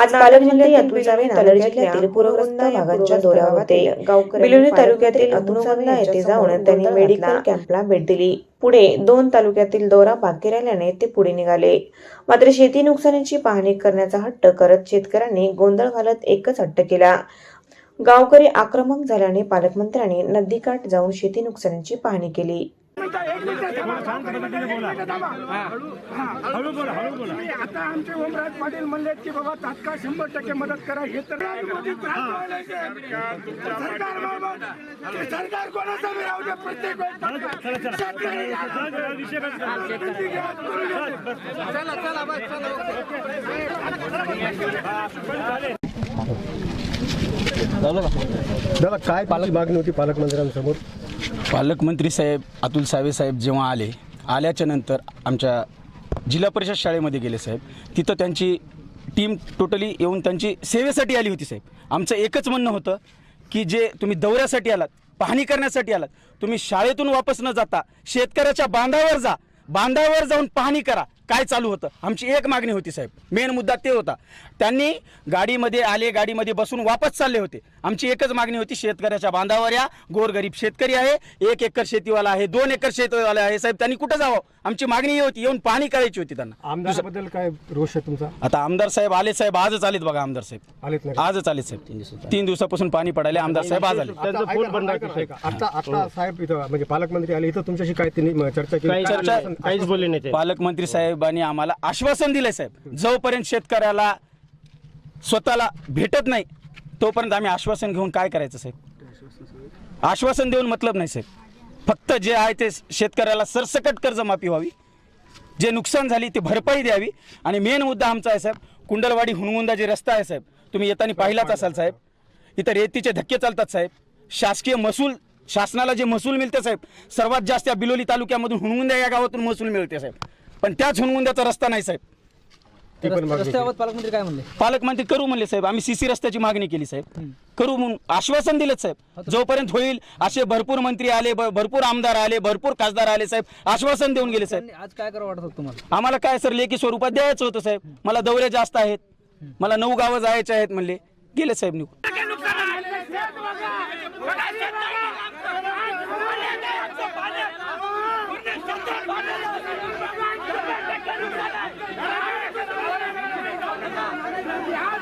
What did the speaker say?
आज अतुल सावे नांदेड जिल्ह्यातील पूरग्रस्त भागांच्या दौऱ्यावर होते बिलोली तालुक्यातील अतुलसंदा येथे जाऊन त्यांनी मेडिकल कॅम्पला भेट दिली. पुढे दोन तालुक्यातील दौरा बाकी राहिल्याने ते पुढे निघाले. मात्र शेती नुकसानीची पाहणी करण्याचा हट्ट करत शेतकऱ्यांनी गोंधळ घालत एकच हट्ट केला. गावकरी आक्रमक झाल्याने पालकमंत्र्यांनी नदीकाठ जाऊन शेती नुकसानीची पाहणी केली. आता आमचे ओमराज पाटील म्हणले की बाबा तात्काळ शंभर टक्के मदत करा हे तर सरकार कोणाचं दे, प्रत्येक दादा काय तुमची मागणी होती पालकमंत्र्यांसमोर? पालकमंत्री साहेब अतुल सावे साहेब जेव्हा आले आल्याच्यानंतर आमच्या जिल्हा परिषद शाळेमध्ये गेले साहेब. तिथं त्यांची टीम टोटली येऊन त्यांची सेवेसाठी आली होती साहेब. आमचं एकच म्हणणं होतं की जे तुम्ही दौऱ्यासाठी आलात पाहणी करण्यासाठी आलात तुम्ही शाळेतून वापस न जाता शेतकऱ्याच्या बांधावर जा बांधावर जाऊन पाहणी करा. काय चालू होतं? आमची एक मागणी होती साहेब. मेन मुद्दा ते होता. त्यांनी गाडीमध्ये आले गाडीमध्ये बसून वापस चालले होते. आमची एकच मागणी होती शेतकऱ्याच्या बांधावर या. गोरगरीब शेतकरी आहे एक एकर शेतीवाला आहे दोन एकर शेतीवाला आहे. साहेब त्यांनी कुठं जावं? आमची मागणी ही होती येऊन पाहणी करायची होती त्यांना. आमदाराबद्दल काय रोष आहे तुमचा? आता आमदार साहेब आले साहेब आजच आलेत बघा आमदार साहेब. आलेत नाही आजच आलेत साहेब. तीन दिवसापासून पाणी पडायले आमदार साहेब आज आले. ऐका- ऐका- आता आता साहेब इथं म्हणजे पालकमंत्री आले इथं तुमच्याशी काय त्यांनी चर्चा केली? चर्चा काहीच बोलले नाही ते. पालकमंत्री साहेबांनी आम्हाला आश्वासन दिलं साहेब. जोपर्यंत शेतकऱ्याला स्वतःला भेटत नाही तोपर्यंत आम्ही आश्वासन घेऊन काय करायचं साहेब? आश्वासन देऊन मतलब नाही साहेब. फक्त जे आहे ते शेतकऱ्याला सरसकट कर्जमाफी व्हावी जे नुकसान झाली ती भरपाई द्यावी. आणि मेन मुद्दा आमचा आहे साहेब कुंडलवाडी हुणगुंदा जे रस्ता आहे साहेब. तुम्ही येताना पाहिलाच असाल साहेब. इथं रेतीचे धक्के चालतात साहेब. शासकीय महसूल शासनाला जे महसूल मिळते साहेब सर्वात जास्त या बिलोली तालुक्यामधून हुणगुंदा या गावातून महसूल मिळते साहेब. पण त्याच हुणगुंद्याचा रस्ता नाही साहेब. रस्त्याबाबत पालकमंत्री काय म्हणले? पालकमंत्री करू म्हणले साहेब. आम्ही सीसी रस्त्याची मागणी केली साहेब. करू म्हणून आश्वासन दिलं साहेब. जोपर्यंत होईल असे भरपूर मंत्री आले भ- भरपूर आमदार आले भरपूर खासदार आले साहेब आश्वासन देऊन गेले साहेब. आज काय करावं वाटत होतं तुम्हाला? आम्हाला काय सर लेखी स्वरूपात द्यायचं होतं साहेब. मला दौरे जास्त आहेत. मला नऊ गावं जायचे आहेत म्हणले. गेले साहेब निघून